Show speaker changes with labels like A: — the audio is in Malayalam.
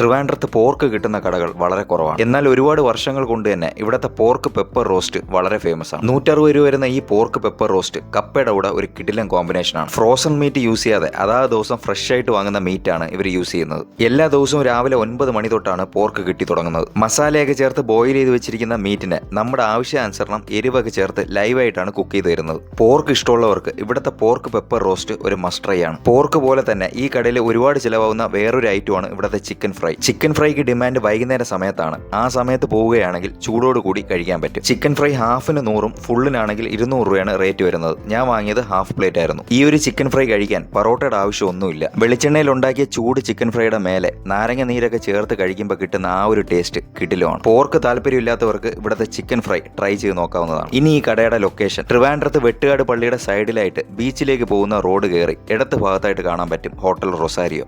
A: ട്രിവാൻഡ്രത്ത് പോർക്ക് കിട്ടുന്ന കടകൾ വളരെ കുറവാണ്. എന്നാൽ ഒരുപാട് വർഷങ്ങൾ കൊണ്ട് തന്നെ ഇവിടുത്തെ പോർക്ക് പെപ്പർ റോസ്റ്റ് വളരെ ഫേമസ് ആണ്. നൂറ്ററുപത് രൂപ വരുന്ന ഈ പോർക്ക് പെപ്പർ റോസ്റ്റ് കപ്പയുടെ കൂടെ ഒരു കിടിലൻ കോമ്പിനേഷൻ ആണ്. ഫ്രോസൺ മീറ്റ് യൂസ് ചെയ്യാതെ അതാത് ദിവസം ഫ്രഷ് ആയിട്ട് വാങ്ങുന്ന മീറ്റ് ആണ് ഇവർ യൂസ് ചെയ്യുന്നത്. എല്ലാ ദിവസവും രാവിലെ ഒൻപത് മണി തൊട്ടാണ് പോർക്ക് കിട്ടി തുടങ്ങുന്നത്. മസാലയൊക്കെ ചേർത്ത് ബോയിൽ ചെയ്ത് വെച്ചിരിക്കുന്ന മീറ്റിനെ നമ്മുടെ ആവശ്യാനുസരണം എരിവൊക്കെ ചേർത്ത് ലൈവായിട്ടാണ് കുക്ക് ചെയ്ത് തരുന്നത്. പോർക്ക് ഇഷ്ടമുള്ളവർക്ക് ഇവിടുത്തെ പോർക്ക് പെപ്പർ റോസ്റ്റ് ഒരു മസ്റ്റ് ട്രൈ ആണ്. പോർക്ക് പോലെ തന്നെ ഈ കടയിൽ ഒരുപാട് ചിലവാകുന്ന വേറൊരു ഐറ്റമാണ് ഇവിടുത്തെ ചിക്കൻ ഫ്രൈ ചിക്കൻ ഫ്രൈക്ക് ഡിമാൻഡ് വൈകുന്നേര സമയത്താണ്. ആ സമയത്ത് പോവുകയാണെങ്കിൽ ചൂടോട് കൂടി കഴിക്കാൻ പറ്റും. ചിക്കൻ ഫ്രൈ ഹാഫിന് നൂറും ഫുള്ളിനാണെങ്കിൽ ഇരുന്നൂറ് രൂപയാണ് റേറ്റ് വരുന്നത്. ഞാൻ വാങ്ങിയത് ഹാഫ് പ്ലേറ്റ് ആയിരുന്നു. ഈ ഒരു ചിക്കൻ ഫ്രൈ കഴിക്കാൻ പൊറോട്ടയുടെ ആവശ്യമൊന്നുമില്ല. വെളിച്ചെണ്ണയിൽ ഉണ്ടാക്കിയ ചൂട് ചിക്കൻ ഫ്രൈയുടെ മേലെ നാരങ്ങ നീരൊക്കെ ചേർത്ത് കഴിക്കുമ്പോൾ കിട്ടുന്ന ആ ഒരു ടേസ്റ്റ് കിടിലുമാണ്. പോർക്ക് താല്പര്യമില്ലാത്തവർക്ക് ഇവിടുത്തെ ചിക്കൻ ഫ്രൈ ട്രൈ ചെയ്ത് നോക്കാവുന്നതാണ്. ഇനി ഈ കടയുടെ ലൊക്കേഷൻ. ട്രിവാൻഡ്രത്ത് വെട്ടുകാട് പള്ളിയുടെ സൈഡിലായിട്ട് ബീച്ചിലേക്ക് പോകുന്ന റോഡ് കയറി ഇടത്ത് ഭാഗത്തായിട്ട് കാണാൻ പറ്റും ഹോട്ടൽ റൊസാരിയോ.